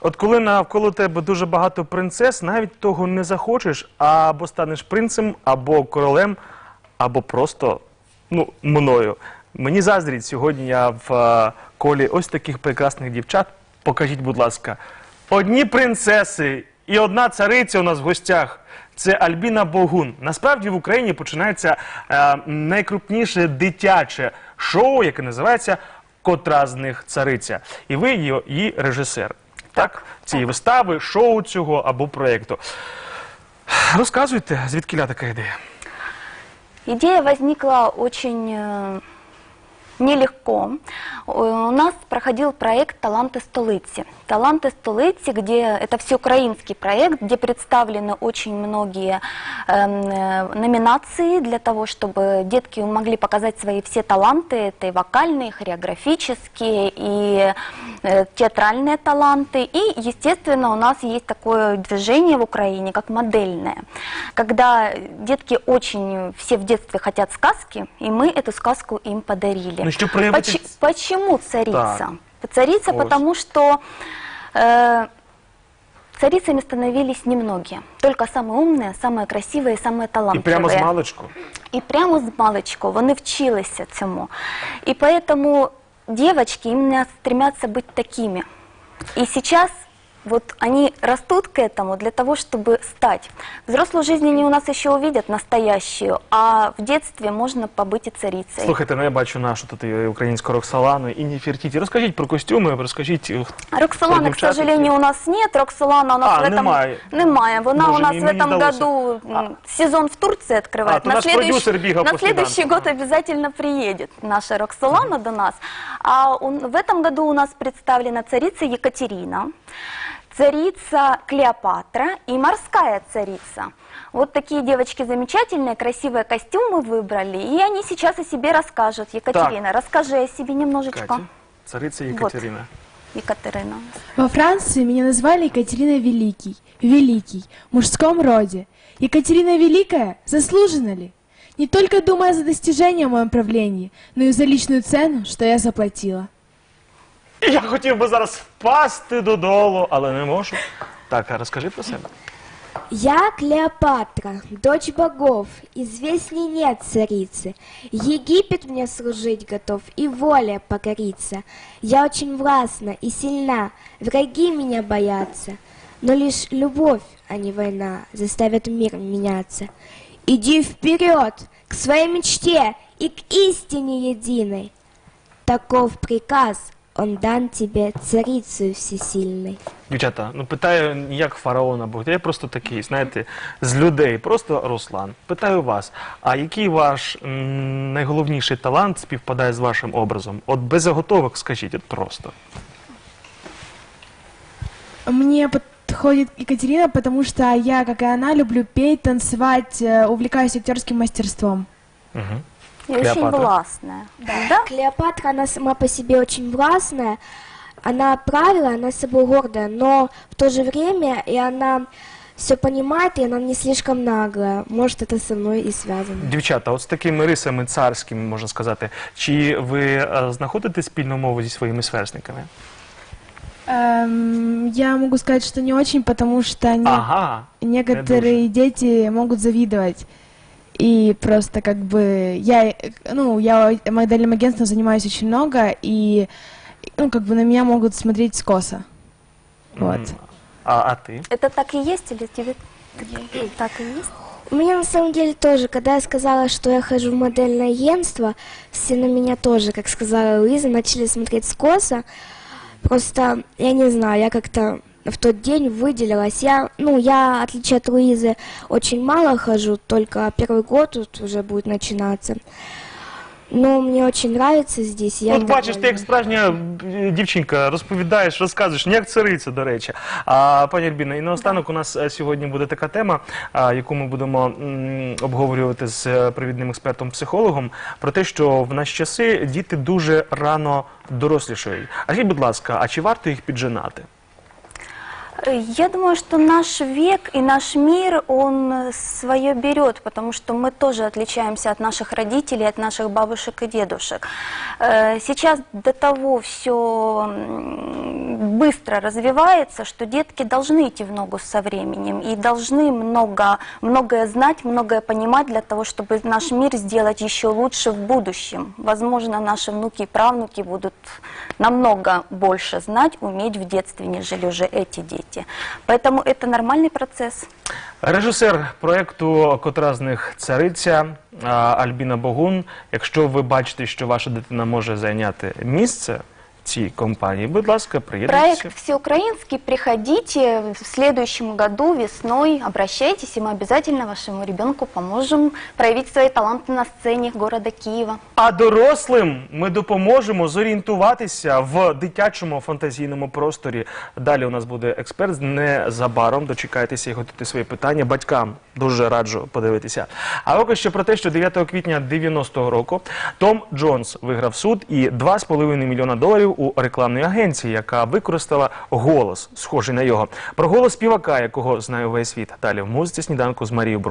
От коли навколо тебе дуже багато принцес, навіть того не захочеш, або станеш принцем, або королем, або просто ну, мною. Мені заздріть сьогодні я в е, колі ось таких прекрасних дівчат. Покажіть, будь ласка, одні принцеси і одна цариця у нас в гостях. Це Альбіна Богун. Насправді в Україні починається е, найкрупніше дитяче шоу, яке називається Котра з них цариця. І ви її, її режисер. Так, цієї вистави, шоу цього або проєкту. Розказуйте, звідки така ідея? Идея возникла очень э, нелегко. Э, У нас проходил проект «Таланты столицы». «Таланты столицы», где это всеукраинский проект, где представлены очень многие эм, э, номинации для того, чтобы детки могли показать свои все таланты. Это и вокальные, и хореографические, и э, театральные таланты. И, естественно, у нас есть такое движение в Украине, как модельное. Когда детки очень все в детстве хотят сказки, и мы эту сказку им подарили Ну, щоб проявити Поч- почему царица? Так. Царица, Ось. потому что э, царицами становились немногие. Только самые умные, самые красивые, самые І талантливые. прямо з маличку. І прямо з маличку вони вчилися цьому. І поэтому девочки именно стремятся быть такими. И сейчас вот они растут к этому для того, чтобы стать. Взрослую жизнь они у нас еще увидят настоящую, а в детстве можно побыть и царицей. Слухайте, ну я бачу нашу тут і українську Роксолану, і Ніфертіті. Розкажіть про костюми, розкажіть. е, хто Роксоланы, к дівчата сожалению, у нас нет. Роксолана у нас А, в этом немає. немає. Вона Боже у нас мій, в мені этом здалося. году м, сезон в Турции открывает. А, то наш продюсер бігав на по следующий сніданку. год обязательно приедет наша Роксолана до нас. А он- в этом году у нас представлена царица Екатерина, царица Клеопатра и морская царица. Вот такие девочки замечательные, красивые костюмы выбрали, и они сейчас о себе расскажут. Екатерина, расскажи о себе немножечко. Катя, цариця Єкатерина. Екатерина. Во Франции меня назвали Екатерина Великий, Великий, в мужском роде. Екатерина Великая заслужена ли? Не только думая за достижения в моем правлении, но и за личную цену, что я заплатила. Я хотів би зараз впасти додолу, але не можу. Так, а розкажи про себе. Я Клеопатра, дочь богов, известней нет царицы. Египет мне служить готов и воля покориться. Я очень властна и сильна, враги меня боятся. Но лишь любовь, а не война, заставит мир меняться. Иди вперед, к своей мечте и к истине единой. Таков приказ, он дан тебе царицей всесильной. Дівчата, ну питаю не як фараона Бог, я просто такий, знаєте, з людей, просто Руслан. Питаю вас, а який ваш м, найголовніший талант співпадає з вашим образом? От без заготовок скажіть, от просто. Мне подходит Екатерина, потому что я, как и она, люблю петь, танцевать, э, увлекаюсь актерским мастерством. Угу. И очень Клеопатра. властная. Да? Клеопатра, она сама по себе очень властная, она правила, она собой гордая, но в то же время и она все понимает, и она не слишком наглая. Может, это со мной и связано. Дівчата, от з такими рисами царськими, можна сказати, чи ви е, знаходите спільну мову зі своїми сверстниками? Эм, я могу сказать, что не очень, потому что они, Ага. некоторые дети могут завидовать. И просто как бы я, ну, я модельным агентством занимаюсь очень много, и ну, как бы на меня могут смотреть скоса. Вот. А, а ти? Это так и есть или тебе так и есть? У меня на самом деле тоже, когда я сказала, что я хожу в модельное агентство, все на меня тоже, как сказала Луиза, начали смотреть скоса. Просто, я не знаю, я как-то в тот день выделилась. Я, ну, я, в отличие от Луизы, очень мало хожу, только первый год тут уже будет начинаться. Но мне очень нравится здесь. Я От бачиш, ти як довольна. справжня е, дівчинка розповідаєш, розказуєш, не як цариця, до речі. А пані Альбіна, і наостанок у нас е, сьогодні буде така тема, а, яку ми будемо м, обговорювати з е, провідним експертом-психологом, про те, що в наші часи діти дуже рано дорослішають. А скажіть, будь ласка, а чи варто їх піджинати? Э, Я думаю, что наш век и наш мир, он свое берет, потому что мы тоже отличаемся от наших родителей, от наших бабушек и дедушек. Э, Сейчас до того все быстро развивается, что детки должны идти в ногу со временем и должны много, многое знать, многое понимать для того, чтобы наш мир сделать еще лучше в будущем. Возможно, наши внуки и правнуки будут намного больше знать, уметь в детстве, нежели уже эти дети. Поэтому это нормальный процесс. Режисер проєкту Котра з них цариця а, Альбіна Богун. Якщо ви бачите, що ваша дитина може зайняти місце в цій компанії, будь ласка, приєднуйтеся. Проект всеукраинский. Приходите в следующем году весной, обращайтесь, и мы обязательно вашему ребенку поможем проявить свои таланты на сцене города Киева. А дорослим ми допоможемо зорієнтуватися в дитячому фантазійному просторі. Далі у нас буде експерт. Незабаром дочекайтеся і готуйте свої питання. Батькам дуже раджу подивитися. А поки що про те, що 9 квітня 90-го року Том Джонс виграв суд і 2,5 мільйона доларів у рекламній агенції, яка використала голос, схожий на його. Про голос співака, якого знає весь світ. Далі в музиці сніданку з Марією Бурман.